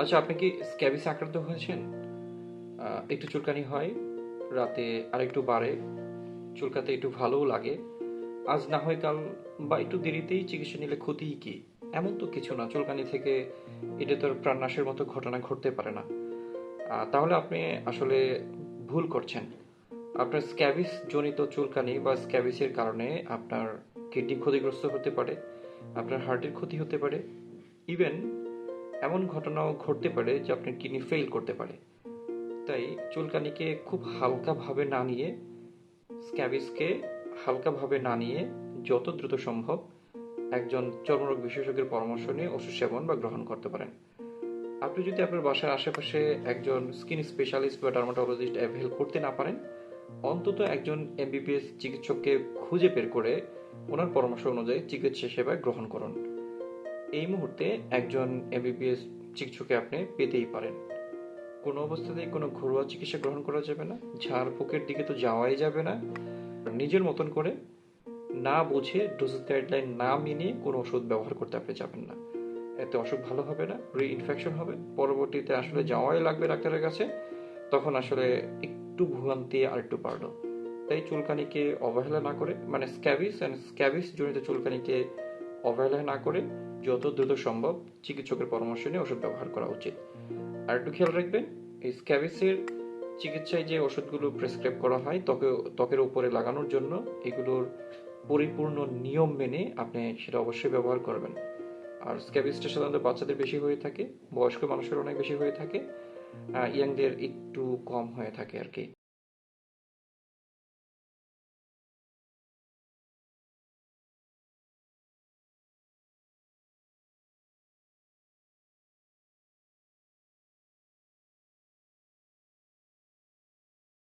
আচ্ছা আপনি কি স্ক্যাবিসে আক্রান্ত হয়েছেন? একটু চুলকানি হয়, রাতে আর একটু বাড়ে, চুলকাতে একটু ভালোও লাগে। আজ না হয় কাল বা একটু দেরিতেই চিকিৎসা নিলে ক্ষতিই কি? এমন তো কিছু না, চুলকানি থেকে এটা তো প্রাণনাশের মতো ঘটনা ঘটতে পারে না। তাহলে আপনি আসলে ভুল করছেন। আপনার স্ক্যাবিস জনিত চুলকানি বা স্ক্যাবিসের কারণে আপনার কিডনি ক্ষতিগ্রস্ত হতে পারে, আপনার হার্টের ক্ষতি হতে পারে। ইভেন এমন ঘটনাও ঘটতে পারে যে আপনার কিডনি ফেল করতে পারে। তাই চুলকানিকে খুব হালকাভাবে না নিয়ে স্ক্যাবিসকে হালকাভাবে না নিয়ে যত দ্রুত সম্ভব একজন চর্মরোগ বিশেষজ্ঞের পরামর্শ নিয়ে ওষুধ সেবন বা গ্রহণ করতে পারেন। আপনি যদি আপনার বাসার আশেপাশে একজন স্কিন স্পেশালিস্ট বা ডার্মাটোলজিস্ট অ্যাভেল করতে না পারেন, অন্তত একজন এমবিবিএস চিকিৎসককে খুঁজে বের করে ওনার পরামর্শ অনুযায়ী চিকিৎসা সেবা গ্রহণ করুন। এই মুহূর্তে একজন এমবিবিএস চিকিৎসককে আপনি পেতেই পারেন। কোনো অবস্থাতেই কোনো ঘরোয়া চিকিৎসা গ্রহণ করা যাবে না। ঝাড়ফুঁকের দিকে তো যাওয়াই যাবে না। নিজের মতন করে না বুঝে ডোজেস গাইডলাইন না মেনে কোনো ওষুধ ব্যবহার করতে আপনি যাবেন না। এতে অসুখ ভালো হবে না রি ইনফেকশন হবে। পরবর্তীতে আসলে যাওয়াই লাগবে ডাক্তারের কাছে। তখন আসলে একটু ভোগান্তি আর একটু বাড়লো। তাই চুলকানিকে অবহেলা না করে মানে স্ক্যাবিস অ্যান্ড স্ক্যাবিস জনিত চুলকানিকে অবহেলা না করে যত দ্রুত সম্ভব চিকিৎসকের পরামর্শ নিয়ে ওষুধ ব্যবহার করা উচিত। আর একটু খেয়াল রাখবেন, এই স্ক্যাবিসের চিকিৎসায় যে ওষুধগুলো প্রেসক্রাইব করা হয়, ত্বকে, ত্বকের উপরে লাগানোর জন্য এগুলোর পরিপূর্ণ নিয়ম মেনে আপনি সেটা অবশ্যই ব্যবহার করবেন। আর স্ক্যাবিসটা সাধারণত বাচ্চাদের বেশি হয়ে থাকে, বয়স্ক মানুষের অনেক বেশি হয়ে থাকে ইয়াংদের একটু কম হয়ে থাকে আর কি।